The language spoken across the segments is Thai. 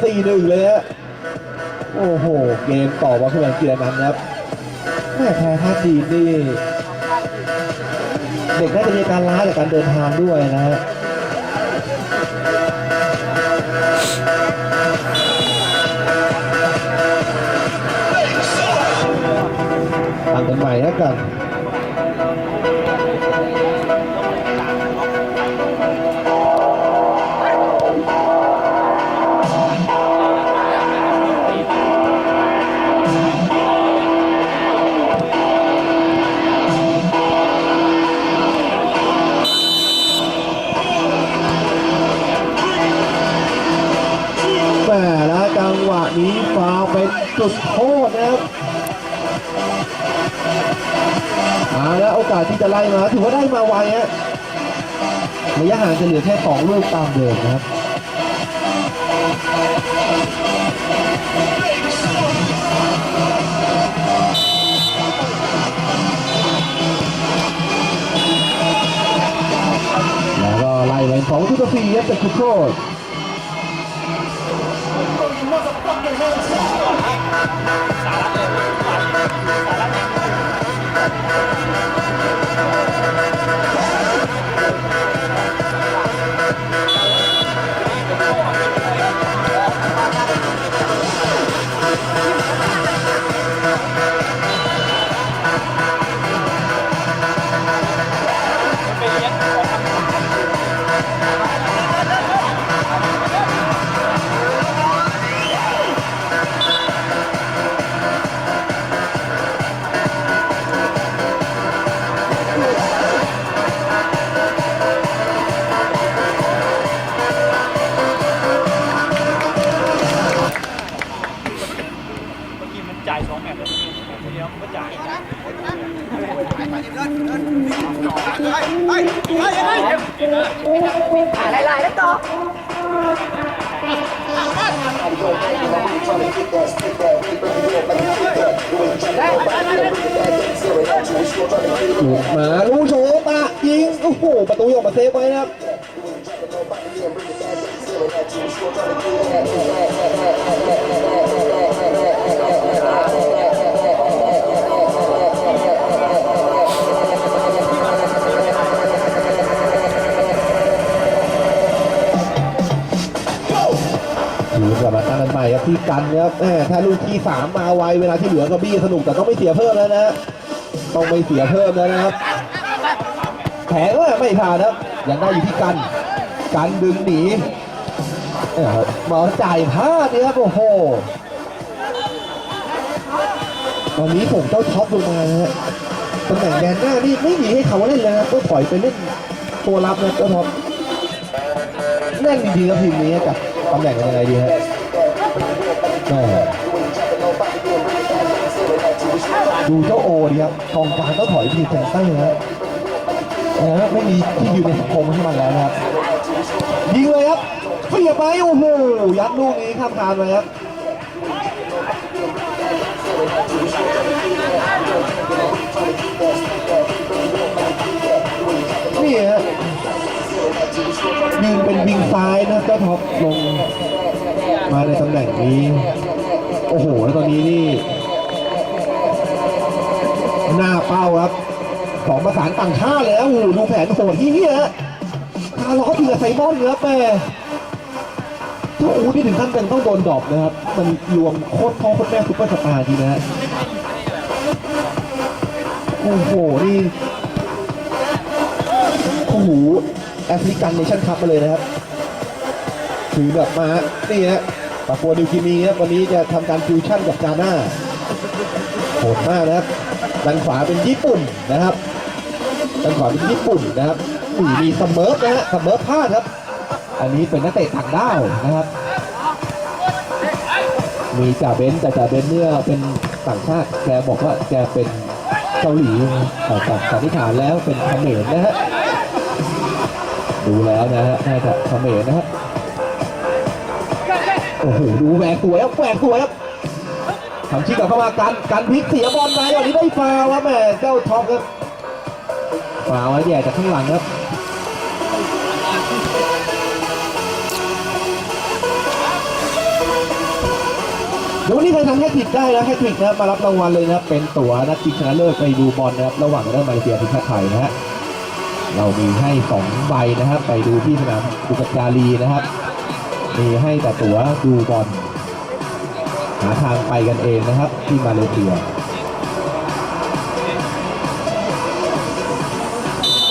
นาทีเดียวครับ4ีหนึ่งเลยฮะโอ้โห เกมต่อวัชระกีฬานั้นครับแม่แพ้ท่าจีนี่ เด็กน่าจะมีการล้าจากการเดินทางด้วยนะฮะตั้งกันใหม่แล้วกัน จุดโทษนะครับมาแล้วโอกาสที่จะไล่มาถือว่าได้มาไวฮะระยะห่างจะเหลือแค่สองลูกตามเดิมนะครับแล้วก็ไล่ไปสองทุกตฟีครับจากคุโคตร เจ่ายสองแมตช์แล้วเดียวมันก็จ่ายหลายแล้วต่อมาลูกโชตะยิงโอ้โหประตูออกมาเซฟไว้นะครับ ที่กันครับแหมถ้าลูกที่สามมาไวเวลาที่เหลือก็บี้สนุกแต่ต้องไม่เสียเพิ่มแล้วนะต้องไม่เสียเพิ่มแล้วนะครับแผงก็ไม่ผ่านครับยังได้อยู่ที่กัน กันดึงหนีเอ้ยมาจ่ายพลาเนี่ยครับโอ้โหตอนนี้ผมเจ้าท็อปลงมาฮะตำแหน่งแดนหน้านี่ไม่มีให้เขาเล่นแล้วนะก็ถอยไปเล่นตัวรับนะเจ้าท็อปแน่นจริงๆครับทีมนี้กับตำแหน่งเป็นยังไงดีฮะ แม่ดูเจ้าโอดีครับกองกลางก็ถอยทีเซนเตอร์นะฮะนะไม่มีที่อยู่ในสังคมให้มันแล้วนะครับยิงเลยครับเสียไปโอ้โหยัดลูกนี้ข้ามคานไปครับนี่ฮะยืนเป็นวิงซ้ายนะเจ้าท็อปลง มาในตำแหน่งนี้ โอ้โห แล้วตอนนี้นี่ หน้าเป้าครับของประสานต่างชาติเลยนะโอ้โหดูแผนโหดที่นี่ฮะคาร์ลอสเรือไซมอนครับแม่ถ้าอูนี่ถึงขั้นเป็นต้องโดนดรอปนะครับ มันรวมโคตรพ่อโคตรแม่ซุปเปอร์สตาร์จริงนะฮะโอ้โห นี่ โอ้โห แอฟริกันเนชั่นคัพมาเลยนะครับ ถือแบบมา นี่ฮะ ปาปัวนิวกินีครับวันนี้จะทำการฟิวชั่นกับกาหน้าโหดมากนะครับด้านขวาเป็นญี่ปุ่นนะครับด้านขวาเป็นญี่ปุ่นนะครับนี่มีสเมิร์นะฮะสเมิร์พลาดครับ อันนี้เป็นนักเตะต่างด้าวนะครับ มีจ่าเบนแต่จ่าเบนเนี่ยเป็นต่างชาติแกบอกว่าแกเป็นเกาหลีแต่จากสันนิษฐานแล้วเป็นเขมรนะฮะดูแล้วนะฮะน่าจะเขมรนะฮะ โอ้โหดูแหวกสวยครับแหวกสวยครับทำชิกกลับเข้ามากันกันพลิกเสียบอลไปวันนี้ได้ฟาวครับแหมเจ้าท็อปครับฟาวแล้วแย่จากข้างหลังครับเดี๋ยววันนี้ใครทำแฮตทริกได้นะแฮตทริกนะมารับรางวัลเลยนะเป็นตั๋วนัดชิงชนะเลิศไปดูบอลนะครับระหว่างประเทศมาเลเซียทีมชาติไทยนะฮะเรามีให้สองใบนะครับ ไปดูที่สนามบุกจารีนะครับ มีให้แต่ตั๋วดูบอลหาทางไปกันเองนะครับ ที่มาเลเซีย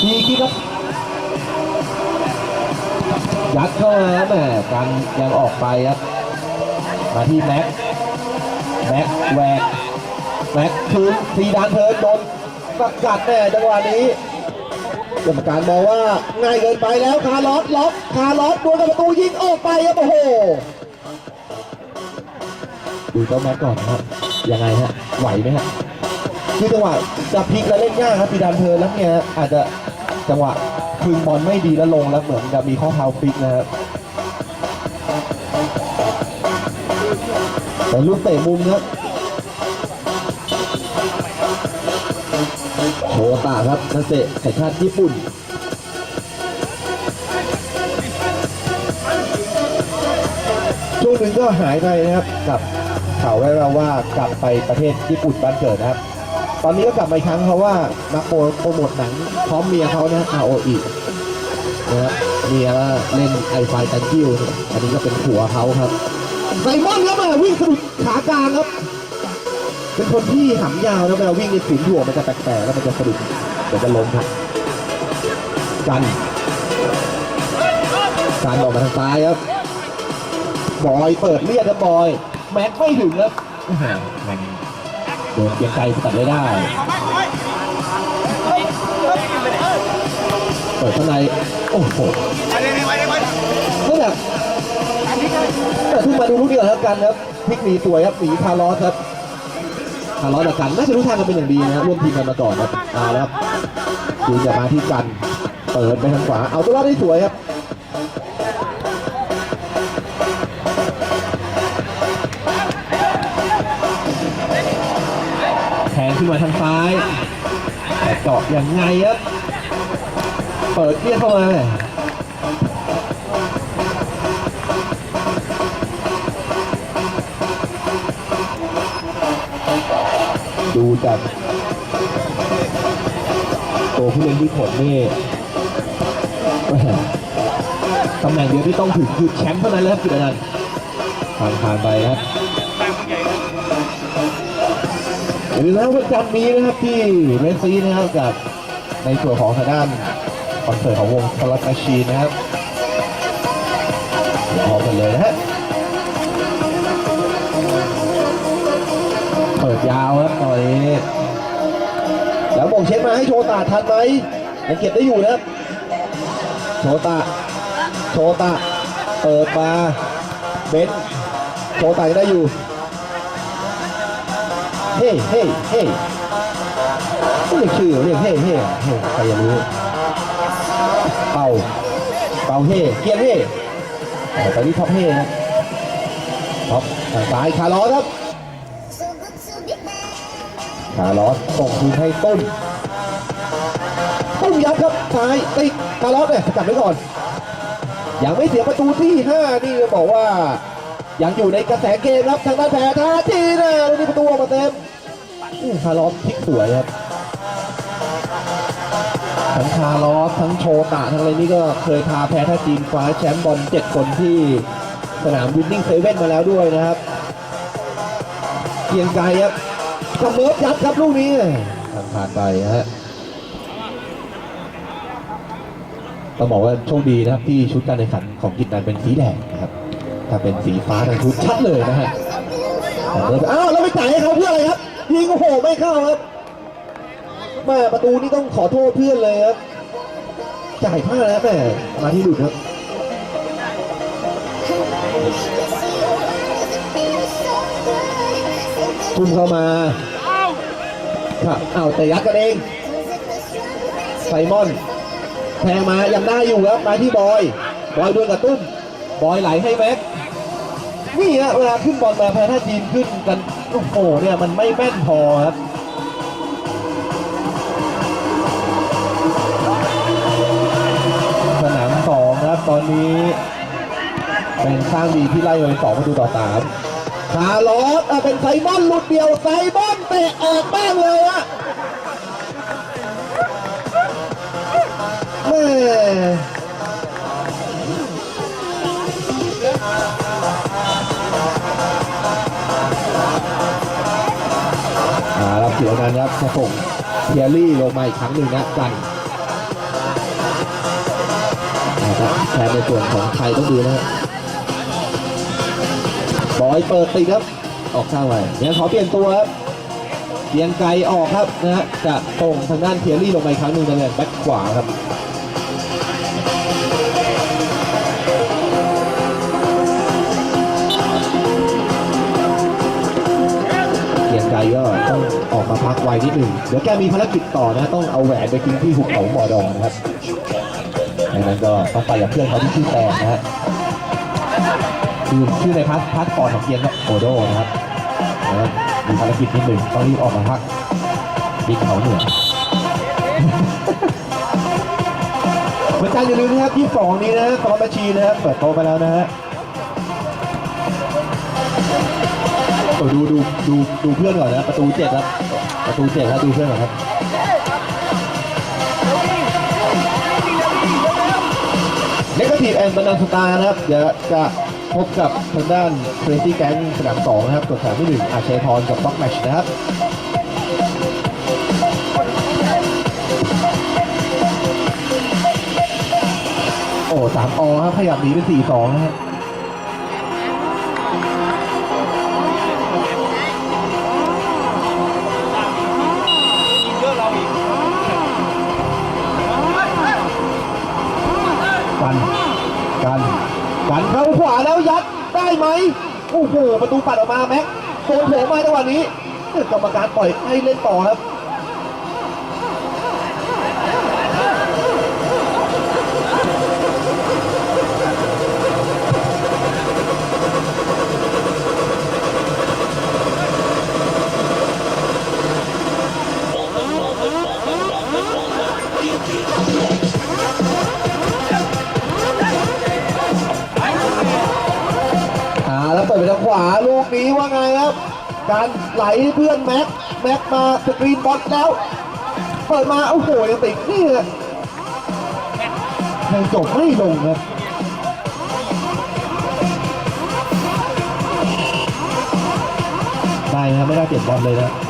ทีคิดครับ ยัดเข้ามาแหม่กันยังออกไปครับ มาที่แม็ก แม็กแหวกแม็กคืนซีดานเทิร์นโดนสกัดแน่จังหวะนี้ กรรมการมองว่าง่ายเกินไปแล้วคาร์ลอสล็อกคาร์ลอสดวลกับประตูยิงออกไปครับโอ้โหดูเจ้าแม็กก่อนนะครับยังไงฮะไหวไหมฮะคือจังหวะจะพลิกแล้วเล่นยากครับซีดานเทิร์นแล้วเนี่ยอาจจะจังหวะคืนบอลไม่ดีแล้วลงแล้วเหมือนจะมีข้อเท้าพลิกนะครับเป็นลูกเตะมุมครับ โชตาครับนักเตะสัญชาติญี่ปุ่นช่วงหนึ่งก็หายไปนะครับกับข่าวแววว่ากลับไปประเทศญี่ปุ่นบ้านเกิดนะครับ ตอนนี้ก็กลับมาอีกครั้งเพราะว่ามาโปรโปรโมทหนังพร้อมเมียเขานะอาโออีนะครับเมียก็เล่นไอไฟตันกิ้วอันนี้ก็เป็นผัวเขาครับไซมอนครับมาวิ่งสะดุดขากลางครับ เป็นคนที่หำยาวนะเวลาวิ่งในฝืนถ่วมันจะแปลกๆแล้วมันจะสะดุดเดี๋ยวจะล้มครับกันการออกมาทางซ้ายครับ บอยเปิดเลียดครับบอย แม็กไม่ถึงครับแม็กโดนเกียงไกลตัดไม่ได้ เปิดข้างใน โอ้โหก็แบบแต่ทุ่งมาดูลูกเดียวครับกันครับพลิกหนีสวยครับหนีคาร์ลอสครับ คาร์ลอสกับกันน่าจะรู้ทางกันเป็นอย่างดีนะครับร่วมทีมกันมาก่อนครับอ่าแล้วครับดูจะมาที่กัน เปิดไปทางขวา เอาตัวรอดได้สวยครับแทงขึ้นมาทางซ้ายแต่เจาะยังไงครับ เปิดเรียเข้ามา ดูจากตัวผู้เล่นที่ผลนี่แหม่ตำแหน่งเดียวที่ต้องถึงคือแชมป์เท่านั้นแล้วครับกิตนันท์ผ่านผ่านไปครับอย่าลืมนะครับวันจันนี้นะครับที่เรซีนะครับกับในส่วนของทางด้านคอนเสิร์ตของวงคอร์รัชีนะครับ มาให้โชตาทันไหมยังเก็บได้อยู่นะครับโชตาโชตาเปิดมาเบนโชตายังได้อยู่ เฮ้เฮ้เฮ้เรียกชื่อเรียกเฮ้เฮ้เฮ้ใครจะรู้เป่าเป่าเฮ้เกียร์เฮ้แต่ตอนนี้ท็อปเฮ้นะท็อปทายคาร์ลอสครับคาร์ลอสส่งคืนให้ต้น ยัดครับซ้ายติดคาร์ลอสเนี่ยจับไว้ก่อน ยังไม่เสียประตูที่ 5 นี่บอกว่า ยังอยู่ในกระแสเกมครับทางด้านแพ้ท่าทีนะลูนี้ประตูออกมาเต็มคาร์ลอสพลิกสวยครับทั้งคาร์ลอสทั้งโชตะทั้งอะไรนี่ก็เคยพาแพ้ท่าจีนคว้าแชมป์บอล7คนที่สนามวินนิ่งเซเว่นมาแล้วด้วยนะครับเกียงไกรครับเสมอยัดครับลูกนี้ผ่านไปฮะ ต้องบอกว่าโชคดีนะครับที่ชุดการแข่งขันของกิจนันเป็นสีแดงนะครับถ้าเป็นสีฟ้าทางชุดชัดเลยนะฮะอ้าวแล้วไปจ่ายให้เขาเพื่ออะไรครับยิงโอ้โหไม่เข้าครับแม่ประตูนี่ต้องขอโทษเพื่อนเลยครับจ่ายพลาดแล้วแม่มาที่หลุดครับทุ่มเข้ามาครับเอาแต่ยัดกันเองไซมอน แทงมายังได้อยู่ครับมาที่บอย บอยดวลกับตุ้ม บอยไหลให้แม็กนี่ฮะเวลาขึ้นบอลมาแพ้ถ้าจีนขึ้นกันโอ้โหเนี่ยมันไม่แม่นพอครับสนามสองครับตอนนี้เป็นสร้างดีที่ไล่ไปสองมาดูต่อสามคาร์ลอสเป็นไซมอนลุดเดียวไซมอนเตะออกบ้างเลยอะ อารับเสียนั้นครับจะส่งเทียรี่ลงมาอีกครั้งหนึ่งนะกันะครับแทนในส่วนของไทยต้องดูนะบอยเปิดติดครับ ออกข้างไปเนี่ยขอเปลี่ยนตัวครับเกียงไกลออกครับนะฮะจะส่งทางด้านเทียรี่ลงไปอีกครั้งหนึ่งในแบ็คขวาครับ ไกลก็ต้องออกมาพักไวนิดหนึ่งเดี๋ยวแกมีภารกิจต่อนะ ต้องเอาแหวนไปทิ้งที่หุบเขาหมอดองนะครับดังนั้นก็ต้องไปกับเพื่อนเขาที่ชื่อแตนนะฮะคือชื่อในพาสพาสปอร์ตของเกียงก็โอโดนะครับมีภารกิจนิดหนึ่งต้องรีบออกมาพักบินเขาเหนือเหมือนกันอย่าลืมนะครับที่สองนี้นะซอนบัญชีนะครับ เปิดโตไปแล้วนะฮะ โอ้ดูดูดูดูเพื่อนก่อนนะประตูเจ็ดครับ ประตูเจ็ดครับดูเพื่อนก่อนครับเนกาทีฟแอนด์บันดันสตาร์นะครับเดี๋ยวจะพบกับทางด้านเ r รซี่แก๊งสนามสองนะครับส่วนสนามที่หนึ่งอาเชยพรกับบ็อกแมชนะครับโอ้สามอครับขยับหนีเป็นสี่สองนะฮะยิ เข้าขวาแล้วยัดได้ไหมโอ้โหประตูปัดออกมาแม็กโดนโผล่มาจังหวะนี้กรรมการปล่อยให้เล่นต่อครับางขวาลูกนี้ว่าไงครับ การไหลเพื่อนแม็กแม็กมาสกรีนบอลแล้ว เปิดมาโอ้โหยังติดนี่เลยยังจบไม่ลงครับได้นะครับไม่ได้เปลี่ยนบอลเลยนะ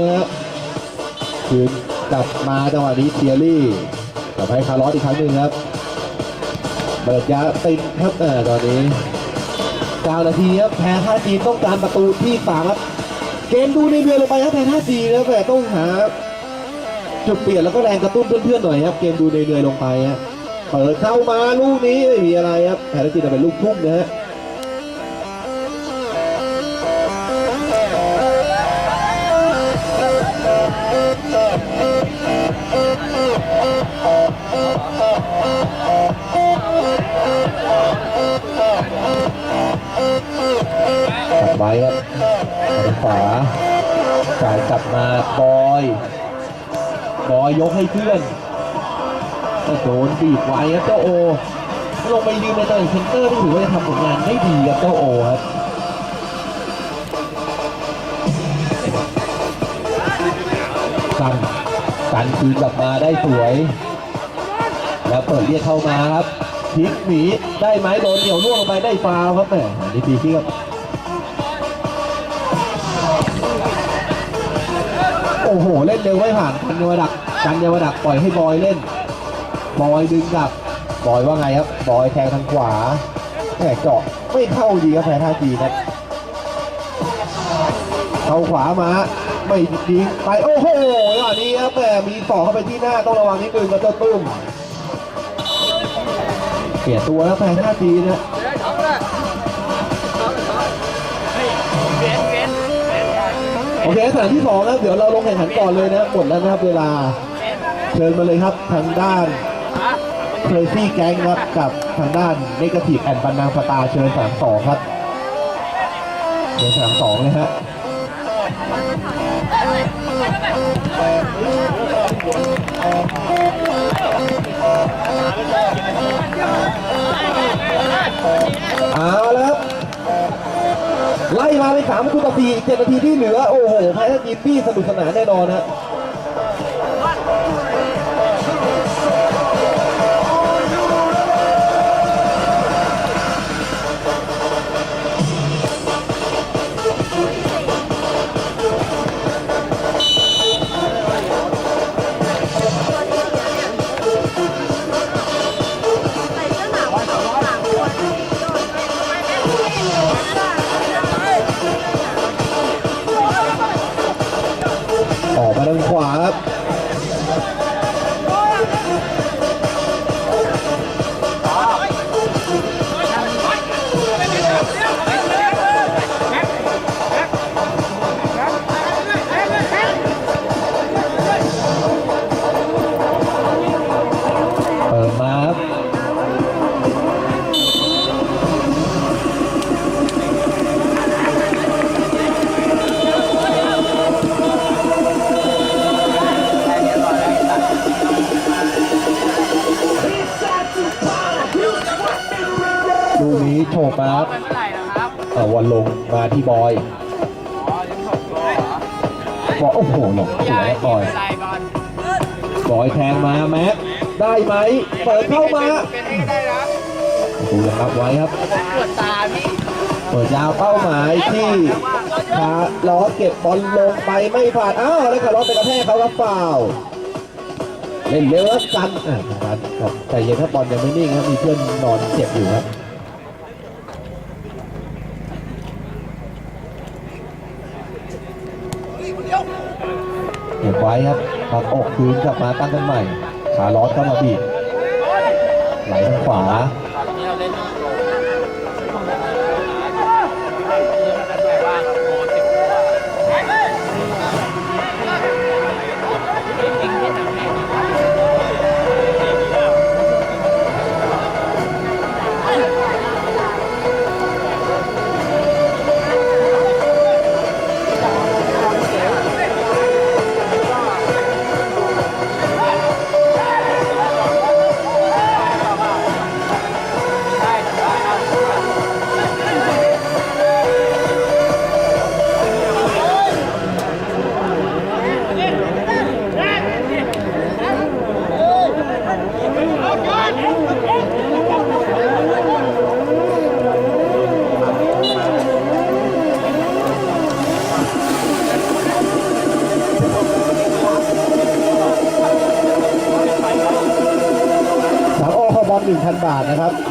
นะฮะคืนกลับมาจังหวะนี้เทียรี่กลับให้คาร์ลอสอีกครั้งหนึ่งครับเปิดยาติดครับอ่าตอนนี้9นาทีครับแพ้ท่าจีนต้องการประตูที่สามครับเกมดูในเรือลงไปครับแพ้ท่าจีนนะแต่ต้องหาจุดเปลี่ยนแล้วก็แรงกระตุ้นเพื่อนๆหน่อยครับ เกมดูในเรือลงไปฮะเปิดเข้ามาลูกนี้ไม่มีอะไรครับแพ้ท่าจีนจะเป็นลูกทุ่งนะฮะ ไว้ครับขวาจ่ายกลับมาบอยบอยยกให้เพื่อนก็โดนบีบไว้ครับเจ้าโอ ลงไปยืนในตำแหน่งเซนเตอร์นี่ถือว่าจะทำผลงานได้ดีครับเจ้าโอครับกันกันคืนกลับมาได้สวย แล้วเปิดเรียกเข้ามาครับพลิกหนีได้ไหมโดนเหนียวล่วงลงไปได้ฟาวครับแหมดีพีที่ครับ โอ้โห เล่นเร็วไม่ผ่านกันเยาวดักกันเยาวดักปล่อยให้บอยเล่น บอยดึงกลับบอยว่าไงครับ บอยแทงทางขวาแหมเจาะไม่เข้าดีครับแพ้ท่าจีครับเข้าขวามาไม่ยิงไปโอ้โหอย่างนี้ครับแหมมีสอเข้าไปที่หน้าต้องระวังนิดนึงกับเจ้าตุ้มเปลี่ยนตัวแล้วแพ้ท่าจีนะ อเคสนามที่สองนะเดี๋ยวเราลงแข่งขันก่อนเลยนะหมดแล้วนะครับเวลาเชิญมาเลยครับทางด้านเคยซี่แก๊งครับกับทางด้านเนกาทีฟแอนปันนางสตาเชิญสามสองครับเชิญสามสองเลยฮะเอาแล้ว ไล่มาเลยสามประตูต่อสี่อีกเจ็ดนาทีที่เหลือ โอ้โหไพ้ทัจีนบี้สนุกสนานแน่นอนฮะ ทางขวาครับ โฉบมาครับเมื่อไหร่นะครับเอ่อวันลงมาที่บอยอ๋อยังถกตัวเหรอบอยโอ้โหหลงสวยครับบอยเป็นไรบอลบอยแทงมาแม็กได้ไหมเปิดเข้ามาเป็นให้ได้นะประตูยังรับไว้ครับปวดตาพี่เปิดยาวเป้าหมายที่คาล้อเก็บบอลลงไปไม่ผ่านอ้าวแล้วคาล้อไปกระแทกเขาครับฟาวล์เล่นเร็วครับกันอ่ากันครับแต่เย็นถ้าบอลยังไม่นิ่งครับมีเพื่อนนอนเจ็บอยู่ครับเก็บไว้ครับปักอกคืนกลับมาตั้งกันใหม่ ขาล้อเข้ามาบีบไหลทางขวา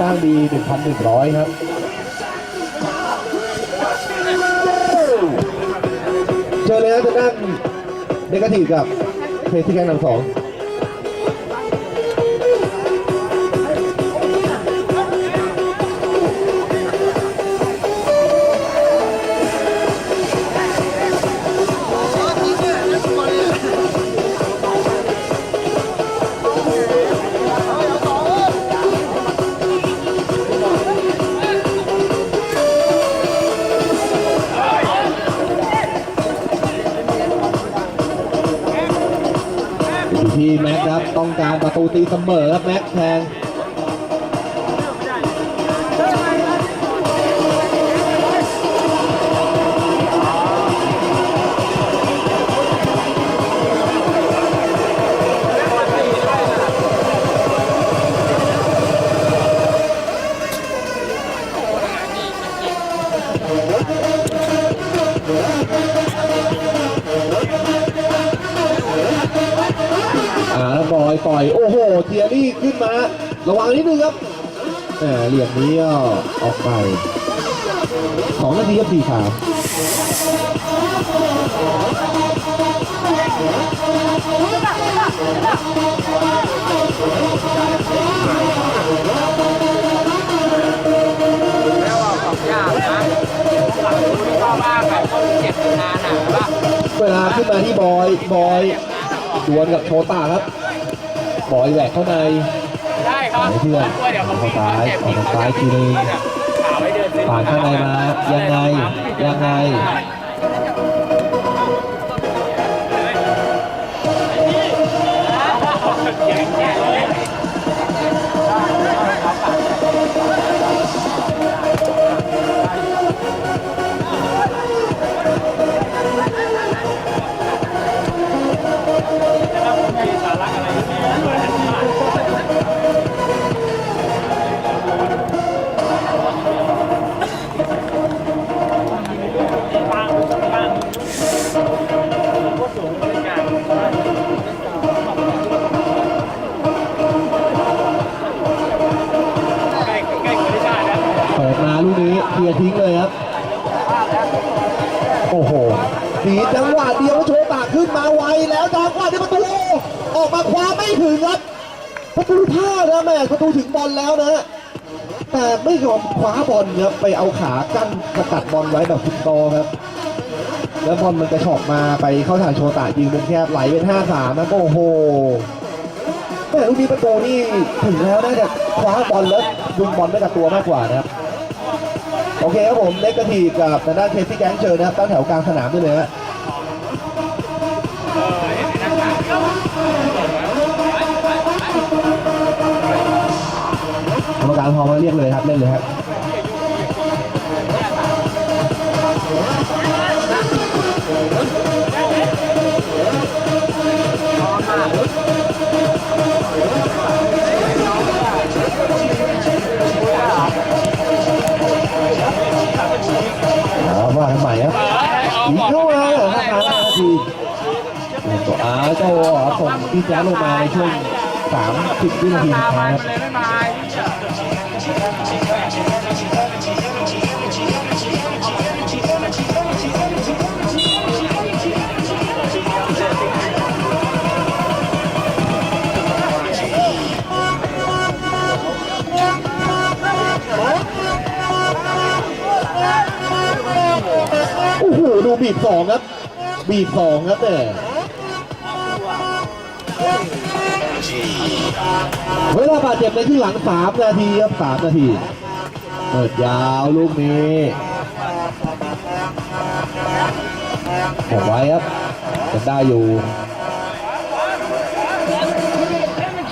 บาทนะครับสร้างดี1,100 ครับเจอเลยนะจะนั่งเนกาทีฟกับเพจที่แกงนำสอง ตีเสมอครับแม็ก อ่าแล้วบอยปล่อยโอ้โหเทียรี่ขึ้นมา ระวังนิดนึงครับแหมเหลี่ยมนี้ก็ออกไปสองนาทีกับสี่สามแล้วเอาของยากนะที่ชอบมากแบบคนเจ็บนานอะว่าเวลาขึ้นมาที่บอยบอย ดวลกับโชตาครับบอยแหวกเข้าในได้ครับไหนเพื่อนเดี๋ยวผมเอาซ้ายเอาทางซ้ายทีนึงข่าวไว้เดินซื้อผ่านข้างในมายังไงยังไง ยอมคว้าบอลครับไปเอาขากั้นสกัดบอลไว้แบบฟุตบอลครับ แล้วบอลมันกระชอกมาไปเข้าทางโชตายิงมุมแคบไหลเป็น 5-3นะโอ้โหแม่ลูกนี้ประตูนี่ถึงแล้วนะแต่คว้าบอลแล้วดึงบอลไม่กับตัวมากกว่านะครับโอเคครับผมเล็กกระทีกับทางด้านเคสที่แก๊งเชิญนะครับตั้งแถวกลางสนามด้วยเลยฮะ กรรมการพอมาเรียกเลยครับเล่นเลยครับอ๋อว่ากันใหม่ครับอีกเข้ามาเหรอครับมานาทีตัวอาเจ้าส่งพี่แจ๊คลงมาในช่วง30วินาทีสุดท้ายครับ โอ้โห ดูบีบสองครับ บีบสองครับแต่ เวลาบาดเจ็บในที่หลัง 3 นาทีครับ 3 นาที เปิดยาวลูกนี้ผมไว้ครับจะได้อยู่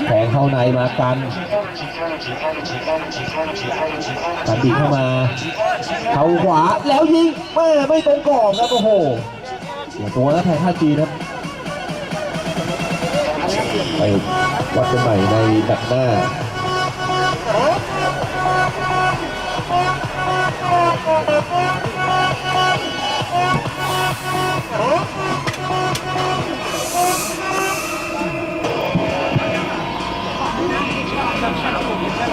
แทงเข้าในมากันกันดีเข้ามา เข้าขวาแล้วยิงแม่ไม่ตรงกรอบครับโอ้โหตัวแล้วแทงท่าจีนครับ ไปวัดกันใหม่ในแบตหน้า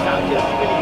สามเดือน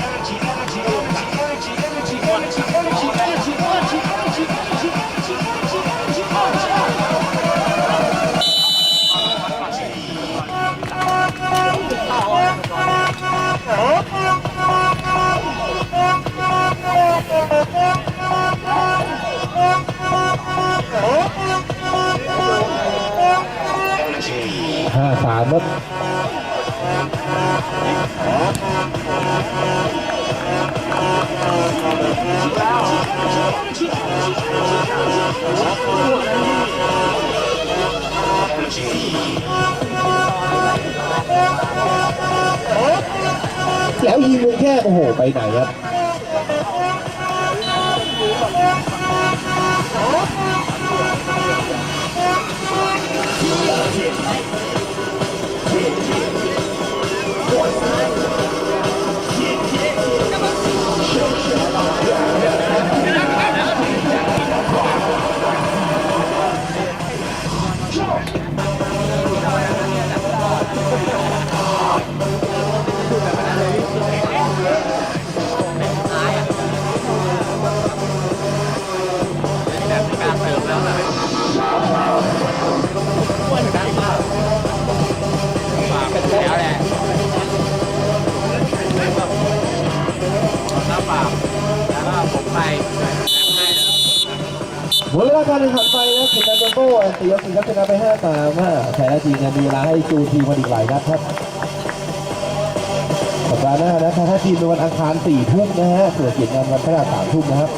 อังคาร4ทุ่มนะฮะส่วนกิจงานวันพฤหัสสามทุ่มนะครับ